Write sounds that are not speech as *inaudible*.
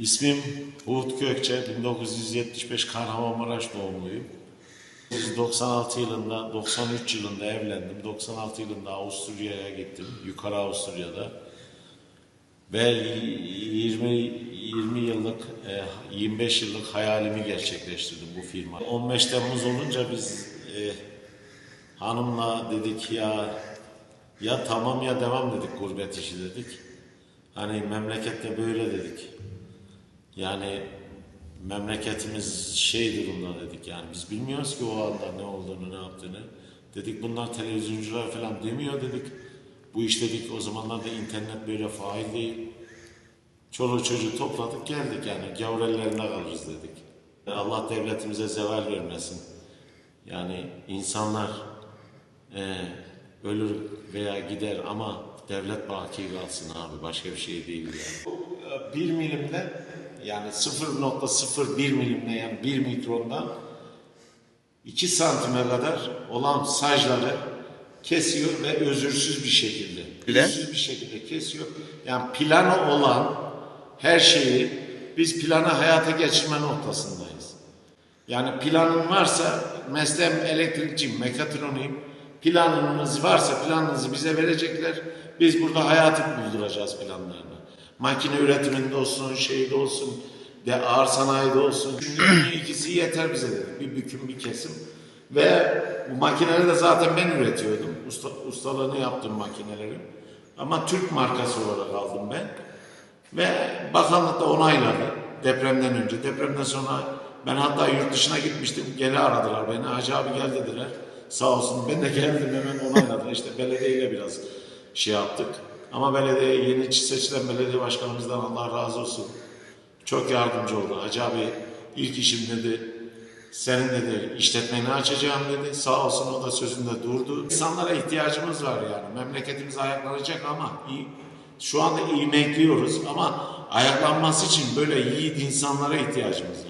İsmim Umut Gökçe, 1975 Kahramanmaraş doğumluyum. 1996 yılında, 93 yılında evlendim. 96 yılında Avusturya'ya gittim, yukarı Avusturya'da. Ve 20 20 yıllık, e, 25 yıllık hayalimi gerçekleştirdim bu firma. 15 Temmuz olunca biz e, hanımla dedik ya ya tamam ya devam dedik gurbet işi dedik. Hani memlekette böyle dedik. Yani memleketimiz şey durumda dedik yani biz bilmiyoruz ki o anda ne olduğunu ne yaptığını. Dedik bunlar televizyoncular falan demiyor dedik. Bu iş dedik o zamanlarda internet böyle fail değil. Çoluğu çocuğu topladık geldik yani gavur ellerine kalırız dedik. Allah devletimize zeval vermesin. Yani insanlar e, ölür veya gider ama devlet baki kalsın abi başka bir şey değil yani. Bir milimden yani 0.01 milimle yani 1 mikrondan 2 santime kadar olan sajları kesiyor ve özürsüz bir şekilde, Bile? özürsüz bir şekilde kesiyor. Yani planı olan her şeyi biz planı hayata geçirme noktasındayız. Yani planın varsa mesleğim elektrikçiyim, mekatronuyum. Planınız varsa planınızı bize verecekler. Biz burada hayatı bulduracağız planlarını. Makine üretiminde olsun, şeyde olsun, de ağır sanayide olsun. Çünkü *clears throat* ikisi yeter bize dedik. Bir büküm, bir kesim. Ve bu makineleri de zaten ben üretiyordum. Usta, ustalığını yaptım makinelerin. Ama Türk markası olarak aldım ben. Ve bakanlık da onayladı depremden önce. Depremden sonra ben hatta yurt dışına gitmiştim. Geri aradılar beni. Hacı abi gel dediler. Sağ olsun ben de geldim hemen onayladılar. İşte belediyeyle biraz şey yaptık. Ama belediye yeni seçilen belediye başkanımızdan Allah razı olsun. Çok yardımcı oldu. Hacı abi ilk işim dedi. Senin dedi işletmeni açacağım dedi. Sağ olsun o da sözünde durdu. İnsanlara ihtiyacımız var yani. Memleketimiz ayaklanacak ama iyi, şu anda ivmekliyoruz ama ayaklanması için böyle yiğit insanlara ihtiyacımız var.